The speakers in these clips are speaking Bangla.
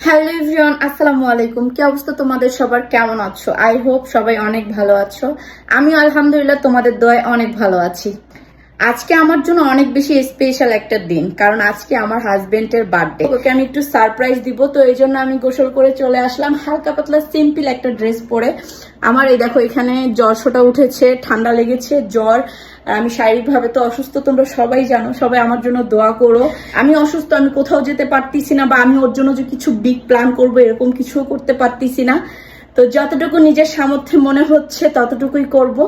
হ্যালো এভরিওয়ান আসসালামু আলাইকুম। কি অবস্থা তোমাদের সবার? কেমন আছো? আই হোপ সবাই অনেক ভালো আছো। আমি আলহামদুলিল্লাহ তোমাদের দয় অনেক ভালো আছি। আজকে আমার জন্য অনেক বেশি স্পেশাল একটা দিন, কারণ আজকে আমার হাজবেন্ডের বার্থডে ওকে আমি একটু সারপ্রাইজ দিব, তো এই জন্য আমি গোসল করে চলে আসলাম। হালকা পাতলা সিম্পল একটা ড্রেস পরে। আমার এই দেখো, এখানে জ্বর শোটা উঠেছে, ঠান্ডা লেগেছে, জ্বর। আর আমি শারীরিকভাবে তো অসুস্থ, তোমরা সবাই জানো, সবাই আমার জন্য দোয়া করো। আমি অসুস্থ, আমি কোথাও যেতে পারতেছি না, বা আমি ওর জন্য যে কিছু বিগ প্ল্যান করব, এরকম কিছুও করতে পারতেছি না। তো যতটুকু নিজের সামর্থ্য মনে হচ্ছে ততটুকুই করব।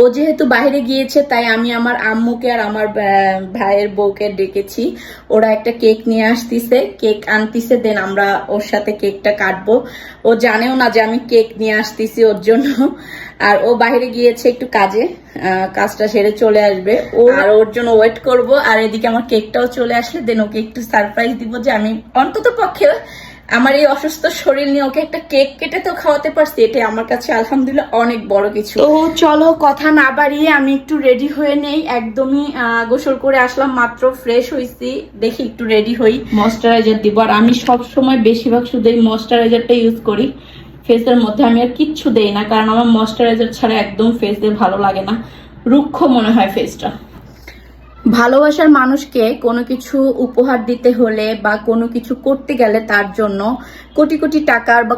ও যেহেতু বাইরে গিয়েছে তাই আমি আমার আম্মুকে আর আমার ভাইয়ের বউকে ডেকেছি। ওরা একটা কেক নিয়ে আসতিছে কেক আনতিছে দেন আমরা ওর সাথে কেকটা কাটবো। ও জানেও না যে আমি কেক নিয়ে আসতেছি ওর জন্য। আর ও বাইরে গিয়েছে একটু কাজে কাজটা সেরে চলে আসবে। ও আর ওর জন্য ওয়েট করব আর এদিকে আমার কেকটাও চলে আসলে দেন ওকে একটু সারপ্রাইজ দিব যে আমি অন্তত পক্ষে আমার এই অসুস্থ শরীর নিয়ে ওকে একটা কেক কেটে তো খাওয়াতে পারছি এটা আমার কাছে আলহামদুলিল্লাহ অনেক বড় কিছু। তো চলো কথা না বাড়িয়ে আমি একটু রেডি হয়ে নেই একদমই আহ, গোসল করে আসলাম মাত্র ফ্রেশ হয়েছি দেখি একটু রেডি হই। ময়শ্চারাইজার দিব আর আমি সব সময় বেশিরভাগ শুধু এই ময়শ্চারাইজারটা ইউজ করি ফেসের মধ্যে আমি আর কিচ্ছু দেই না কারণ আমার ময়শ্চারাইজার ছাড়া একদম ফেস দিয়ে ভালো লাগে না। রুক্ষ মনে হয় ফেসটা ভালোবাসার মানুষকে কোনো কিছু উপহার দিতে হলে বা কোনো কিছু করতে গেলে তার জন্য কোটি কোটি টাকার বা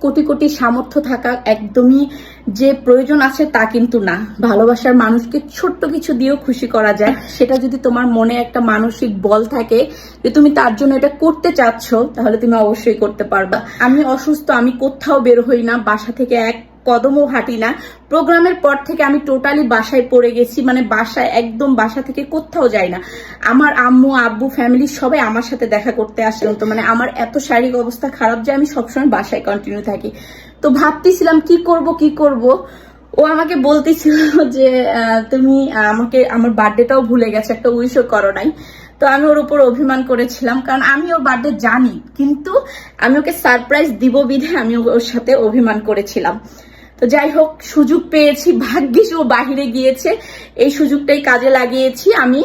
কোটি কোটি সামর্থ্য থাকা একদমই যে প্রয়োজন আছে তা কিন্তু না। ভালোবাসার মানুষকে ছোট্ট কিছু দিয়েও খুশি করা যায়। সেটা যদি তোমার মনে একটা মানসিক বল থাকে যে তুমি তার জন্য এটা করতে চাচ্ছ, তাহলে তুমি অবশ্যই করতে পারবা। আমি অসুস্থ, আমি কোথাও বের হই না। বাসা থেকে এক কদমও হাঁটি না। প্রোগ্রামের পর থেকে আমি টোটালি বাসায় পড়ে গেছি মানে বাসায়, একদম বাসা থেকে কোথাও যাই না। আমার আম্মু, আব্বু ফ্যামিলি সবাই আমার সাথে দেখা করতে আসে। তো মানে আমার এত শারীরিক অবস্থা খারাপ যে আমি সবসময় বাসায় কন্টিনিউ থাকি। তো ভাবতেছিলাম কি করব কি করব? ও আমাকে বলতেছিল যে তুমি আমাকে, আমার বার্থডেটাও ভুলে গেছে, একটা উইশও করো নাই। তো আমি ওর উপর অভিমান করেছিলাম, কারণ আমি ওর বার্থডে জানি, কিন্তু আমি ওকে সারপ্রাইজ দিব বিধে আমি ওর সাথে অভিমান করেছিলাম। তো যাই হোক, সুযোগ পেয়েছি, ভাগ্যিস ও বাহিরে গিয়েছে। এই সুযোগটাই কাজে লাগিয়েছি আমি।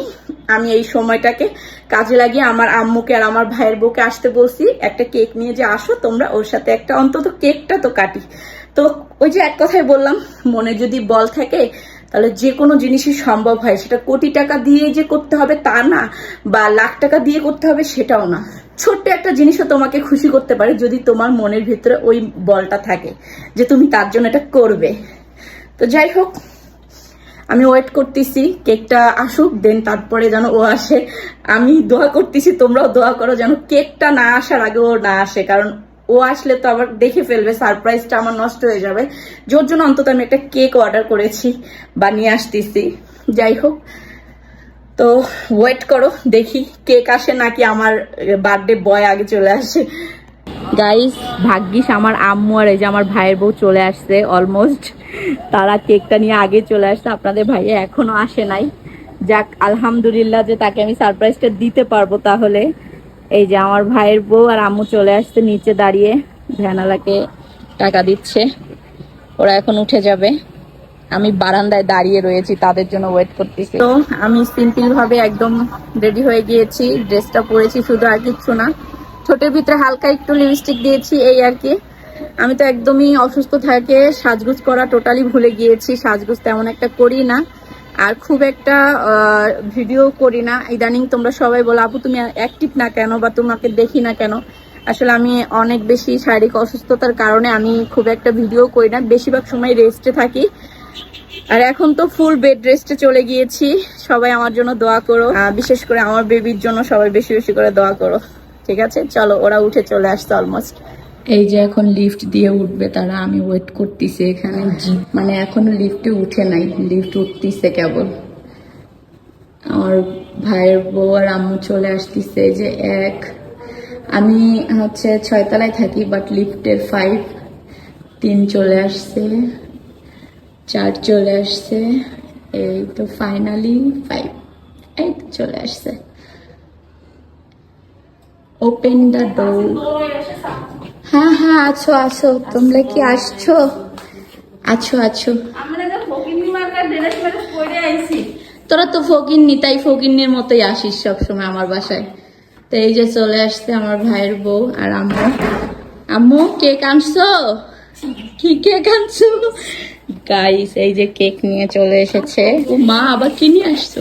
আমি এই সময়টাকে কাজে লাগিয়ে আমার আম্মুকে আর আমার ভাইয়ের বউকে আসতে বলছি, একটা কেক নিয়ে যে আসো তোমরা, ওর সাথে একটা, অন্তত কেকটা তো কাটি। তো ওই যে এক কথায় বললাম, মনে যদি বল থাকে তাহলে যে কোনো জিনিসই সম্ভব হয়। সেটা কোটি টাকা দিয়ে যে করতে হবে তা না, বা লাখ টাকা দিয়ে করতে হবে সেটাও না। ছোট্ট একটা জিনিসও তোমাকে খুশি করতে পারে যদি তোমার মনের ভিতরে ওই বলটা থাকে যে তুমি তার জন্য এটা করবে। তো যাই হোক, আমি ওয়েট করতেছি, কেকটা আসুক দেন তারপরে যেন ও আসে। আমি দোয়া করতেছি, তোমরাও দোয়া করো যেন কেকটা না আসার আগে ও না আসে, কারণ ও আসলে তো আবার দেখে ফেলবে সারপ্রাইজটা আমার নষ্ট হয়ে যাবে। যার জন্য অন্তত আমি একটা কেক অর্ডার করেছি বানিয়ে আসতেছি। যাই হোক, তো ওয়েট করো, দেখি কেক আসে নাকি আমার বার্থডে বয় আগে চলে আসে। গাইস ভাগ্যিস আমার আম্মু আর এই যে আমার ভাইয়ের বউ চলে আসছে অলমোস্ট তারা কেকটা নিয়ে আগে চলে আসছে, আপনাদের ভাইয়া এখনও আসে নাই। যাক, আলহামদুলিল্লাহ যে তাকে আমি সারপ্রাইজটা দিতে পারব তাহলে। এই যে আমার ভাইয়ের বউ আর আম্মু চলে আসছে নিচে দাঁড়িয়ে। ভ্যানালাকে টাকা দিচ্ছে। ওরা এখন উঠে যাবে। আমি বারান্দায় দাঁড়িয়ে রয়েছি, তাদের জন্য ওয়েট করতেছি। তো আমি সিম্পল ভাবে একদম রেডি হয়ে গিয়েছি ড্রেসটা পরেছি, শুধু আর কিচ্ছু না। ঠোঁটের ভিতরে হালকা একটু লিপস্টিক দিয়েছি, এই আর কি। আমি তো একদমই অসুস্থ থাকে, সাজগুজ করা টোটালি ভুলে গিয়েছি, সাজগুজ তেমন একটা করি না। আর খুব একটা ভিডিও করি না। ইদানিং তোমরা সবাই বলো, আপু, তুমি অ্যাক্টিভ না কেন বা তোমাকে দেখি না কেন? আসলে আমি অনেক বেশি শারীরিক অসুস্থতার কারণে আমি খুব একটা ভিডিও করি না। বেশিরভাগ সময় রেস্টে থাকি। আর এখন তো ফুল বেড রেস্টে চলে গিয়েছি। সবাই আমার জন্য দোয়া করো। বিশেষ করে আমার বেবির জন্য সবাই বেশি বেশি করে দোয়া করো। ঠিক আছে? চলো, ওরা উঠে চলে আসছে অলমোস্ট এই যে এখন লিফট দিয়ে উঠবে তারা, আমি ওয়েট করতেছি এখানে। মানে এখনও লিফটে উঠে নাই লিফট উঠতেছে কেবল। আমার ভাইয়ের বউ আর আম্মু চলে আসতেছে যে এক। আমি হচ্ছে ছয়তলায় থাকি বাট লিফটের ফাইভ তিন চলে আসছে, চার চলে আসছে, এই তো ফাইনালি ফাইভ এই তো চলে আসছে। ওপেন দ্য ডোর হ্যাঁ হ্যাঁ আছো আছো। তোমরা কি আসছো? আছো আছো। তোরা তো ফকিন্নি তাই ফকিন্নির মতোই আসিস সবসময় আমার বাসায়। তো এই যে চলে আসছে আমার ভাইয়ের বউ আর আম্মু। আম্মু কেক আনছো? কি কেক আনছো? গাইস এই যে কেক নিয়ে চলে এসেছে। ও মা আবার কি নিয়ে আসছো?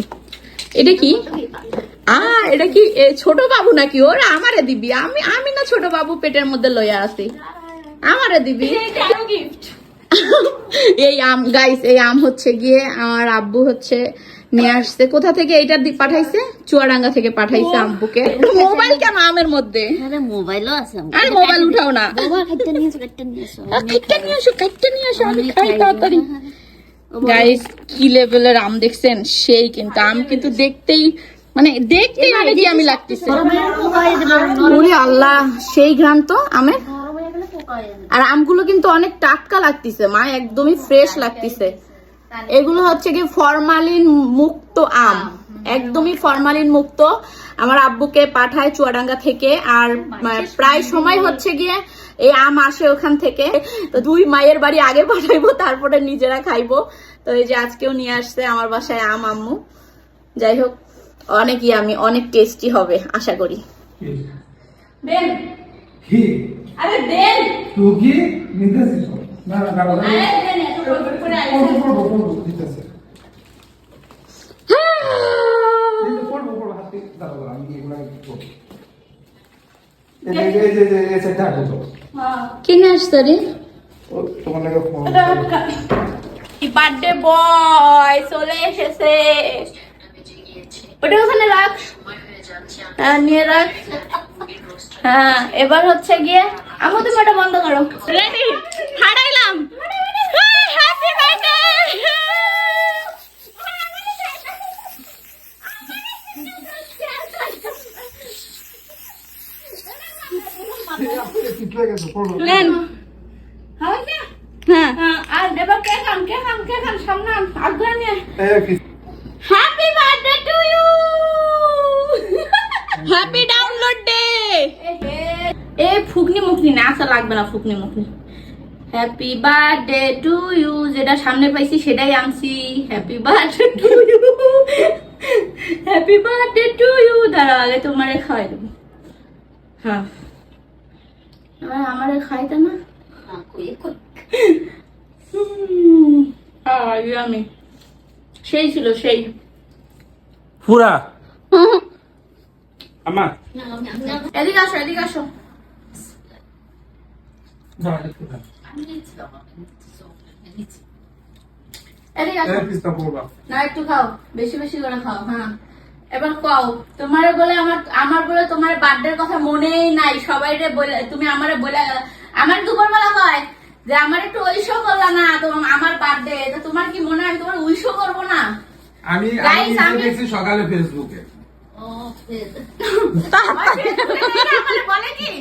এটা কি? আ এটা কি এ, ছোট বাবু নাকি ওরা? আমারে দিবি। আমি আমি না ছোট বাবু পেটের মধ্যে লইয়া আছি আমারে দিবি? এই আম গাইস এই আম হচ্ছে গিয়ে আমার আব্বু হচ্ছে নিয়ে আসছে। কোথা থেকে এটা পাঠাইছে? চুয়াডাঙ্গা থেকে পাঠাইছে আব্বুকে। মোবাইল কেন আমের মধ্যে? আরে মোবাইলও আছে। আরে মোবাইল উঠাও না। বাবা নিয়ে এসো খাইতে নিয়ে এসো। আহ, নিয়ে আসো কাইটটা নিয়ে আসো আমি আমি খাই খাই। তাড়াতাড়ি। গাইস কি লেভেলের আম দেখছেন? সেই কিন্তু আম কিন্তু দেখতেই মানে দেখতেই মানে কি আমি লাগতেছে? ওরে আল্লাহ সেই ঘ্রাণ তো আমের। আর আমগুলো কিন্তু অনেক টাটকা লাগতেছে মা একদমই ফ্রেশ লাগতেছে। এগুলো হচ্ছে কি ফরমালিন মুক্ত আম। একদমই ফরমালিন মুক্ত। আমার আব্বুকে পাঠায় চুয়াডাঙ্গা থেকে আর প্রায় সময় হচ্ছে গিয়ে এই আম আসে ওখান থেকে। তো দুই মায়ের বাড়ি আগে পাঠাইবো তারপরে নিজেরা খাইবো। তো এই যে আজকেও নিয়ে আসছে আমার বাসায় আম আম্মু। যাই হোক অনেকই আমি অনেক টেস্টি হবে আশা করি। দেন কি? আরে দেন তুই কি? নিতেছিস না না কারণ আরে দেন এত বড় করে আইছে পড়ব পড়ব পড়ব দিতেছে পড়ব পড়ব হাতে দাঁড়াবো আমি এগুলো পড়ব। এই যে এই যে এই যে সেটা আগে তো। হ্যাঁ। কিনে আসতো রে? ও তোমার লাগে বার্থডে বয় চলে এসেছে। ওটা ওখানে রাখ। হ্যাঁ নিয়ে রাখ। হ্যাঁ এবার হচ্ছে গিয়ে আমি তুমি ওটা বন্ধ করো। রেডি হারাইলাম। হ্যাপি বার্থডে ঠিক হয়ে হ্যাঁ। হ্যাঁ আর এবার কে খান কে খান কে খান? সামনে আগ্রহ নিয়ে এই কি happy birthday to you happy download day এ ফুকনি মুখনি না আসা লাগবে না হ্যাপি বার্থডে টু ইউ যেটা সামনে পাইছি সেটাই আনছি। Happy birthday to you happy birthday to you দাঁড়া আগে তোমারে খাওয়াই দেবো। হ্যাঁ। আরে আমারে খাইতে না? আমি সেই ছিল সেই। পুরা। আমা। এদিকে আসো এদিকে আসো এদিকে আসো এই পিস্তা পড়বা না একটু খাও বেশি বেশি করে খাও হ্যাঁ। এবার কও তোমার বলে আমার আমার বলে তোমার বার্থডের কথা মনেই নাই সবাই বলে তুমি আমারে বলে আমার দুপুরবেলা হয় যে আমার একটু উইশও করলা না তোমার আমার বার্থডে তো তোমার কি মনে হয় তোমার উইশও করব না? আমি আমি আমি- দেখছি সকালে ফেসবুকে বলে কি?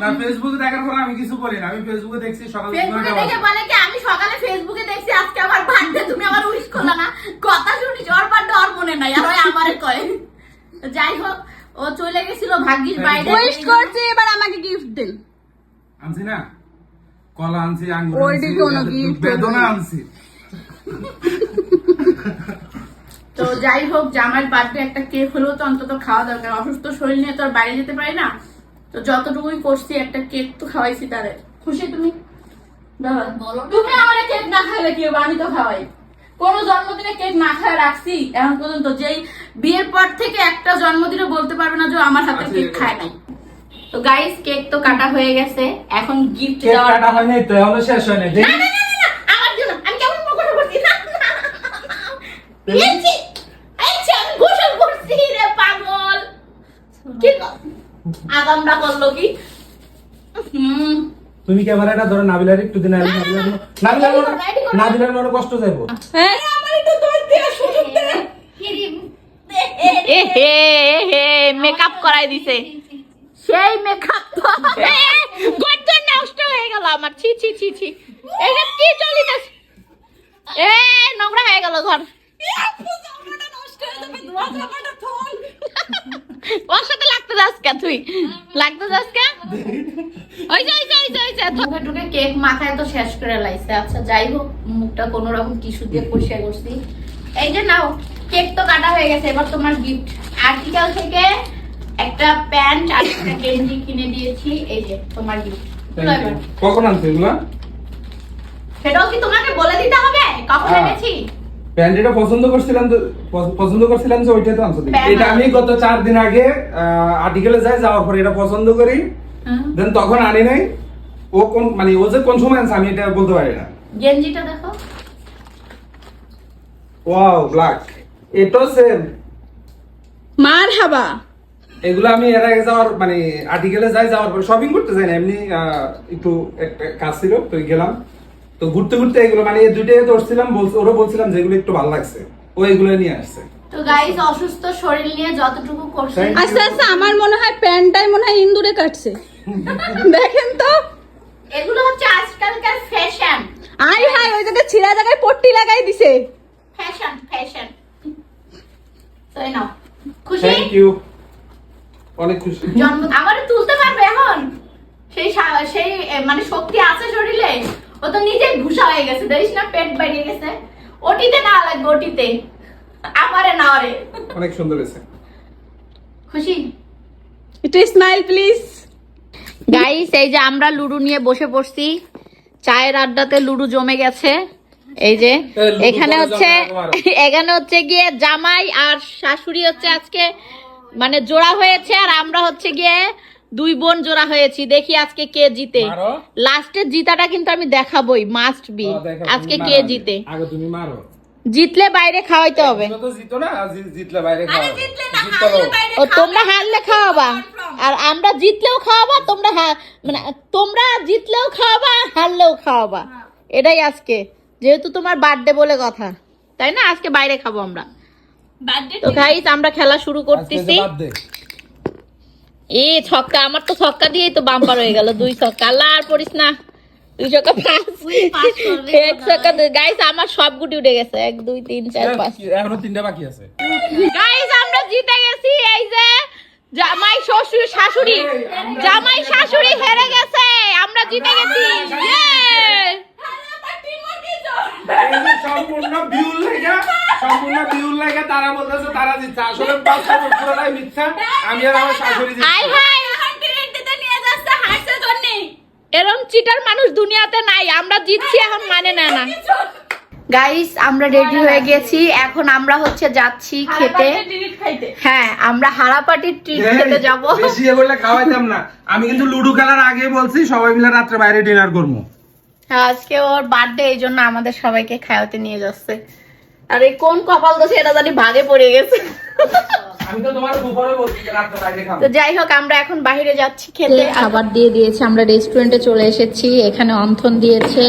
না ফেসবুকে দেখার পর আমি কিছু বলি না। আমি ফেসবুকে দেখছি সকালে ফেসবুকে দেখে বলে কি আমি সকালে ফেসবুকে দেখছি আজকে আমার বার্থডে তুমি আমার উইশ করলা না। কথা শুনিস ওর বার্থডে ওর মনে নাই আর ওই আমারে কয়। তো যাই হোক ও চলে গেছিল ভাগ্যিস বাইরে। উইশ করছি এবার আমাকে গিফট দিন আনছি না? কলা আনছি আঙ্গুর আনছি বেদনা আনছি। তো যাই হোক জামাইয়ের বার্থডে একটা কেক হলেও তো অন্তত খাওয়া দরকার। অসুস্থ শরীর নিয়ে তো আর বাইরে যেতে পারি না। তো যতটুকুই করছি একটা কেক তো খাওয়াইছি তারে। খুশি তুমি? তুমি আমার কেক না খাইলে কি আমি তো খাওয়াই। কোনো জন্মদিনে কেক না খাওয়া রাখছি? এখন পর্যন্ত যেই বিয়ের পর থেকে একটা জন্মদিনে বলতে পারবে না যে আমার হাতে আচ্ছা, কেক খায় নাই। তো গাইস কেক তো কাটা হয়ে গেছে। এখন গিফট দেওয়ার কাটা হয়নি তো এখনও শেষ হয়নি না, না, না, না, না, আমার জন্য আমি কেমন মকর করছি না না। পেয়েছি আচ্ছা আমি গোসল করছি রে পাগল কি ক- আগামটা করল কি? হুম। তুমি ক্যামেরাটা ধরো নাবিলার একটু দিন আগে নাবিলার নাবিলার নাবিলার মনে কষ্ট যাইবো হ্যাঁ। আমার একটু দোষ দিয়ে সুযোগ দে এ হে হে মেকআপ করাই দিছে। সেই মেকআপ তো গর্জন নষ্ট হয়ে গেল আমার। ছি ছি ছি ছি। এটা কি চলিতেছে এ নোংরা হয়ে গেল ঘর নষ্ট হয়ে যাবে দোয়া জামাটা থল ওর সাথে লাগতে যাস কে তুই? লাগতে যাস কে ওই যে ওই যে ওই যে ওই যে মুখে টুকে কেক মাথায় তো শেষ করে লাইছে। আচ্ছা যাই হোক মুখটা কোনো রকম টিস্যু দিয়ে পরিষ্কার করছি। এই যে নাও কেক তো কাটা হয়ে গেছে এবার তোমার গিফট আর্টিকেল থেকে একটা প্যান্ট আর একটা গেঞ্জি কিনে দিয়েছি। এই যে তোমার গিফট কখন আনছো এগুলা? সেটাও কি তোমাকে বলে দিতে হবে? কখন হ্যাঁ। এনেছি? প্যান্ট এটা পছন্দ করছিলাম তো পছন্দ করছিলাম যে ওইটাই তো আনছো এটা আমি গত চার দিন আগে আর্টিকেলে যাই যাওয়ার পরে এটা পছন্দ করি। দেন তখন আনি নাই। ও কোন মানে ও যে কোন সময় আনছে আমি এটা বলতে পারি না। গেঞ্জিটা দেখো। ওয়াও ব্ল্যাক সেম মার হাবা এগুলো আমি এর আগে যাওয়ার মানে আর্টিকেলে যাই যাওয়ার পরে শপিং করতে যাই না এমনি আহ, একটু একটা কাজ ছিল তো গেলাম। তো ঘুরতে ঘুরতে এগুলো মানে এই দুইটাই ধরছিলাম ওরও বলছিলাম যেগুলো একটু ভালো লাগছে। ও এগুলো নিয়ে আসছে। তো গাইস অসুস্থ শরীর নিয়ে যতটুকু করছি. আস্তে আস্তে আমার মনে হয় প্যান্টটাই মনে হয় ইন্দুরে কাটছে। দেখেন তো। এগুলো হচ্ছে আজকালকার ফ্যাশন আই হাই ওই জায়গায় ছিঁড়া জায়গায় পট্টি লাগাই দিছে। ফ্যাশন ফ্যাশন তো এই নাও। খুশি? থ্যাংক ইউ অনেক খুশি। জন্ম আমারে তুলতে পারবে এখন। সেই সেই মানে শক্তি আছে শরীরে। ও তো নিজেই ভুসা হয়ে গেছে দেখিস না? পেট বাইরে গেছে। ওটিতে না লাগবে ওটিতে। আমারে না রে। অনেক সুন্দর হয়েছে। খুশি? একটু স্মাইল প্লিজ গাইস এই যে আমরা লুডু নিয়ে বসে পড়ছি। চায়ের আড্ডাতে লুডু জমে গেছে। এই যে এখানে হচ্ছে এখানে হচ্ছে গিয়ে জামাই আর শাশুড়ি হচ্ছে আজকে মানে জোড়া হয়েছে। আর আমরা হচ্ছে গিয়ে দুই বোন জোড়া হয়েছি দেখি আজকে কে জিতে। লাস্টের জিতাটা কিন্তু আমি দেখাবই মাস্ট বি আজকে কে জিতে। আগে। তুমি মারো। জিতলে বাইরে খাওয়াইতে হবে। তুমি তো জিতো না জি- জিতলে বাইরে খাও জিতলো ও তোমরা হারলে খাওয়াবা। আর আমরা জিতলেও খাওয়াবা তোমরা হা- মানে তোমরা জিতলেও খাওয়াবা হারলেও খাওয়াবা। এটাই আজকে যেহেতু তোমার বার্থডে বলে কথা। তাই না? আজকে বাইরে খাব আমরা। তো গাইস আমরা খেলা শুরু করতেছি। এ ছক্কা আমার তো ছক্কা দিয়েই তো বাম্পার হয়ে গেল দুই ছক্কা। আল্লাহ আর পড়িস না। দুই ছক্কা পাঁচ এক ছক্কা গাইস আমার সব গুটি উঠে গেছে। এক দুই তিন চার পাঁচ। এখনও তিনটা বাকি আছে। গাইস আমরা জিতে গেছি। এই যে জামাই শ্বশুর শাশুড়ি। জামাই শাশুড়ি হেরে গেছে। আমরা জিতে গেছি। সম্পূর্ণ বিউল লাগা সম্পূর্ণ বিউল লাগা তারা বলতেছে তারা জিতছে আসলে বাচ্চা পুরোটাই মিথ্যা। আমি আর আমার শাশুড়ি আই এরম চিটার মানুষ দুনিয়াতে নাই আমরা জিতছি এখন মানে না না। গাইস আমরা রেডি হয়ে গেছি। এখন আমরা হচ্ছে যাচ্ছি খেতে। হ্যাঁ আমরা হারাপাটির ট্রিট খেতে যাব। বেশি খাওয়াইতাম না। আমি কিন্তু লুডো খেলার আগে বলছি সবাই মিলে রাত্রে বাইরে ডিনার করব। আজকে ওর বার্থডে এই জন্য আমাদের সবাইকে খাওয়াতে নিয়ে যাচ্ছে। আর কোন কপাল দোষে এটা জানি ভাগে পড়ে গেছে। তো তোমার দুপুরে বলছি যে রাত্রে বাইরে খাব। তো যাই হোক আমরা এখন বাইরে যাচ্ছি খেতে। খাবার দিয়ে দিয়েছে আমরা রেস্টুরেন্টে চলে এসেছি এখানে অন্থন দিয়েছে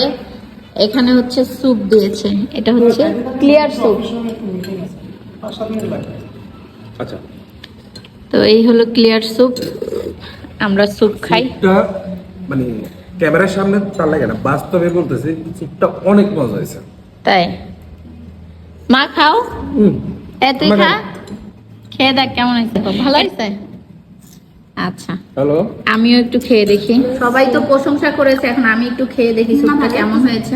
এখানে হচ্ছে স্যুপ দিয়েছে এটা হচ্ছে ক্লিয়ার স্যুপ আচ্ছা। তো এই হলো ক্লিয়ার স্যুপ আমরা স্যুপ খাই। মানে ক্যামেরার সামনে তার লাগে না বাস্তবে বলতেছি স্যুপটা অনেক মজা হয়েছে। তাই? মা খাও? এ তুই মানে- খা। খেয়ে দেখ কেমন হয়েছে ভালো হয়েছে? আচ্ছা। হ্যালো? আমিও একটু খেয়ে দেখি। সবাই তো প্রশংসা করেছে এখন আমি একটু খেয়ে দেখি স্যুপটা কেমন হয়েছে।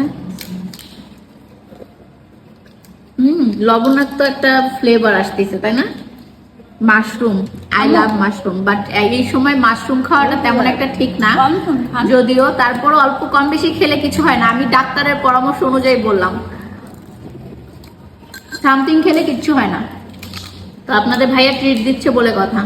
হুম লবণাক্ত একটা ফ্লেভার আসতেছে তাই না? Mushroom I love mushroom but এই সময় মাশরুম খাওয়াটা তেমন একটা ঠিক না। যদিও তারপর অল্প কম বেশি খেলে কিছু হয় না। আমি ডাক্তারের পরামর্শ অনুযায়ী বললাম। সামথিং খেলে কিচ্ছু হয় না। তো আপনাদের ভাইয়া ট্রিট দিচ্ছে বলে কথা।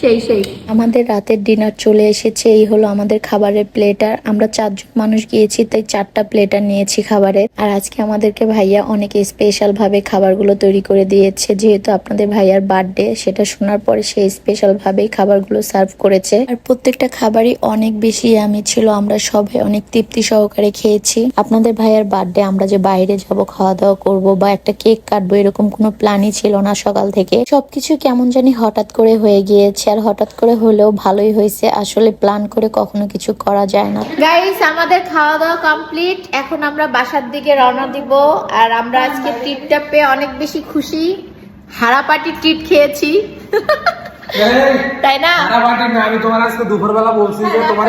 সেই সেই। আমাদের রাতের ডিনার চলে এসেছে, এই হলো আমাদের খাবারের প্লেটার আমরা চারজন মানুষ গিয়েছি, তাই চারটা প্লেটার নিয়েছি খাবারের। আর আজকে আমাদেরকে ভাইয়া অনেক স্পেশাল ভাবে খাবারগুলো তৈরি করে দিয়েছে, যেহেতু আপনাদের ভাইয়ার বার্থডে সেটা শোনার পরে সে স্পেশাল ভাবেই খাবারগুলো সার্ভ করেছে। আর প্রত্যেকটা খাবারই অনেক বেশি আমি ছিল, আমরা সবাই অনেক তৃপ্তি সহকারে খেয়েছি। আপনাদের ভাইয়ার বার্থডে আমরা যে বাইরে যাব খাওয়া দাওয়া করব, বা একটা কেক কাটবো, এরকম কোনো প্ল্যানই ছিল না সকাল থেকে। সবকিছু কেমন জানি হঠাৎ করে হয়ে গিয়েছে আর হঠাৎ করে হলেও ভালোই হয়েছে। আসলে প্ল্যান করে কখনো কিছু করা যায় না। গাইস আমাদের খাওয়া দাওয়া কমপ্লিট এখন আমরা বাসার দিকে রওনা দিব। আর আমরা আজকে ট্রিপটা পেয়ে অনেক বেশি খুশি। হারাপাটি ট্রিট খেয়েছি। তাই না? আমি তোমার আজকে দুপুরবেলা বলছি যে তোমার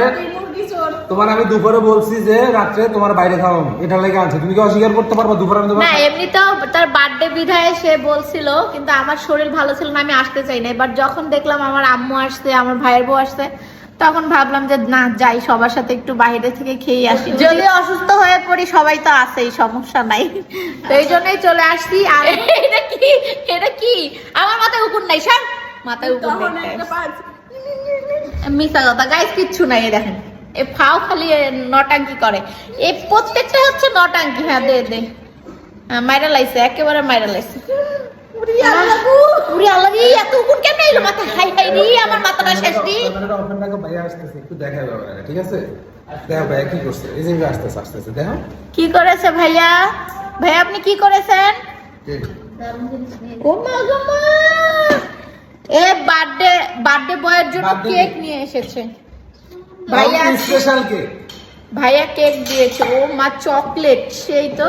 তোমার আমি দুপুরে বলছি যে রাত্রে তোমার বাইরে খাওয়াবো এটা লেগে আছে। তুমি কি অস্বীকার করতে পারবা দুপুরে আমি তোমার না এমনিতেও তার বার্থডে বিধায় সে বলছিল কিন্তু আমার শরীর ভালো ছিল না আমি আসতে চাই না এবার যখন দেখলাম আমার আম্মু আসছে আমার ভাইয়ের বউ আসছে তখন ভাবলাম যে না যাই সবার সাথে একটু বাইরে থেকে খেয়ে আসি। যদি অসুস্থ হয়ে পড়ি সবাই তো আছেই সমস্যা নাই। তো এই জন্যই চলে আসছি। আর এটা কি? এটা কি? আমার মাথায় উকুন নাই সব মাথায় পাঁচ মিথ্যা কথা গাইস কিচ্ছু নাই দেখেন। এ ফাও খালি এ নটাঙ্কি করে। এই প্রত্যেকটা হচ্ছে নটাঙ্কি হ্যাঁ দে দে। মাইরা লাইছে একেবারে মাইরা লাইছে। কি করেছে ভাইয়া? ভাইয়া আপনি কি করেছেন? ও মা! এ বার্থডে বার্থডে বয়ের জন্য কেক নিয়ে এসেছে। ভাইয়া স্পেশাল কেক ভাইয়া কেক দিয়েছে। ও মা চকলেট সেই তো।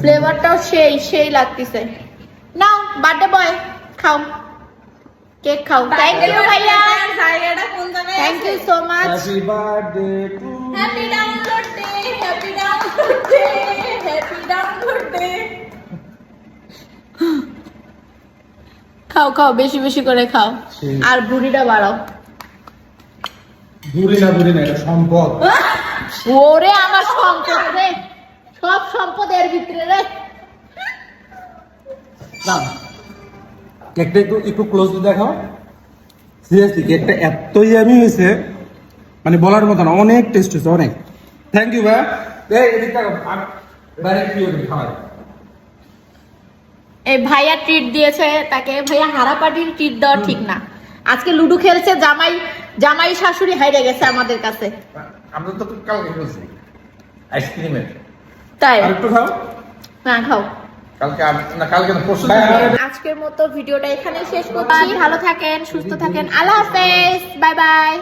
ফ্লেভারটাও সেই সেই লাগতেছে। নাও বার্থডে বয় খাও। কেক খাও। থ্যাংক ইউ ভাইয়া। Thank you so much happy birthday to happy download day happy download day happy download day খাও খাও বেশি বেশি করে খাও। আর বুড়িটা বাড়াও। দূরে না দূরে না এটা সম্পদ। ওরে আমার সম্পদ রে সব সম্পদ এর ভিতরে রে। কেকটা একটু একটু ক্লোজলি দেখাও। সিরিয়াসলি কেকটা এতই আমি হয়েছে মানে বলার মতো না অনেক টেস্ট হয়েছে অনেক। থ্যাংক ইউ ভাই। এই এদিক বাইরে কি হবে খাওয়াই এই ভাইয়া ট্রিট দিয়েছে তাকে। ভাইয়া হারাপাটির ট্রিট দেওয়া ঠিক না। আজকে লুডো খেলছে জামাই জামাই শাশুড়ি হাইরে গেছে আমাদের কাছে। আমরা তো কালকে খেলছি। আইসক্রিমের। তাই? আর একটু খাও। হ্যাঁ খাও। কালকে না কালকে না পরশু আজকের মতো ভিডিওটা এখানেই শেষ করছি। ভালো থাকেন সুস্থ থাকেন। আল্লাহ হাফেজ। Bye bye.